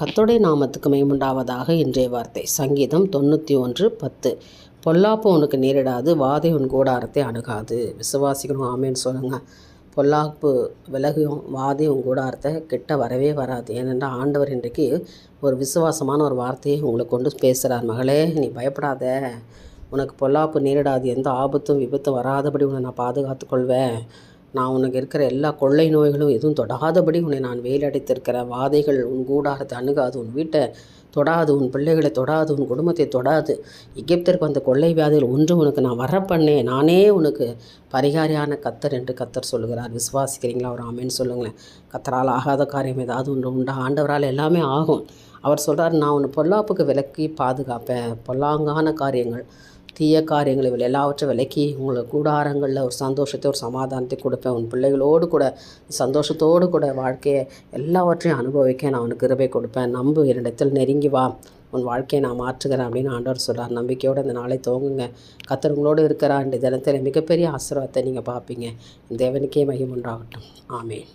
கத்தோடைய நாமத்துக்கு மேமுண்டாவதாக இன்றைய வார்த்தை. சங்கீதம் தொண்ணூற்றி ஒன்று பத்து. பொல்லாப்பு உனக்கு நேரிடாது வாதை உன் கூடாரத்தை அணுகாது. விசுவாசிக்கணும் ஆமேன்னு சொல்லுங்க. பொல்லாப்பு விலகும் வாதை உன் கூடாரத்தை கிட்ட வரவே வராது. ஏனென்றால் ஆண்டவர் இன்றைக்கு ஒரு விசுவாசமான ஒரு வார்த்தையை உங்களை கொண்டு பேசுகிறார் மகளே நீ பயப்படாத. உனக்கு பொல்லாப்பு நேரிடாது. எந்த ஆபத்தும் விபத்தும் வராதபடி உன்னை நான் பாதுகாத்துக்கொள்வேன் நான் உனக்கு இருக்கிற எல்லா கொள்ளை நோய்களும் எதுவும் தொடாதபடி உன்னை நான் வேலடைத்திருக்கிறேன் வாதைகள் உன் கூடாரத்தை அணுகாது உன் வீட்டை தொடாது உன் பிள்ளைகளை தொடாது உன் குடும்பத்தை தொடாது. எகிப்திற்கு வந்த கொள்ளை வியாதிகள் ஒன்று உனக்கு நான் வர பண்ணேன் நானே உனக்கு பரிகாரியான கத்தர் என்று கத்தர் சொல்லுகிறார். விசுவாசிக்கிறீங்களா? ஒரு ஆமேன்னு சொல்லுங்களேன். கத்தரால் ஆகாத காரியம் ஏதாவது ஒன்று உண்டா. ஆண்டவரால் எல்லாமே ஆகும். அவர் சொல்கிறார் நான் உன்னை பொல்லாப்புக்கு விலக்கி பாதுகாப்பேன். பொல்லாங்கான காரியங்கள் தீய காரியங்களை இவள் எல்லாவற்றையும் விலக்கி உங்களை கூடாரங்களில் ஒரு சந்தோஷத்தை ஒரு சமாதானத்தை கொடுப்பேன். உன் பிள்ளைகளோடு கூட சந்தோஷத்தோடு கூட வாழ்க்கையை எல்லாவற்றையும் அனுபவிக்க நான் உனக்கு கிருபை கொடுப்பேன். நம்பு என்னிடத்தில் நெருங்கி வா. உன் வாழ்க்கையை நான் மாற்றுகிறேன் அப்படின்னு ஆண்டவர் சொல்கிறார் நம்பிக்கையோடு இந்த நாளை துவங்குங்க. கத்தருங்களோடு இருக்கிறா இந்த தினத்தில் மிகப்பெரிய ஆசீர்வாதத்தை நீங்கள் பார்ப்பீங்க. தேவனுக்கே மகிமுண்டாகட்டும் ஆமேன்.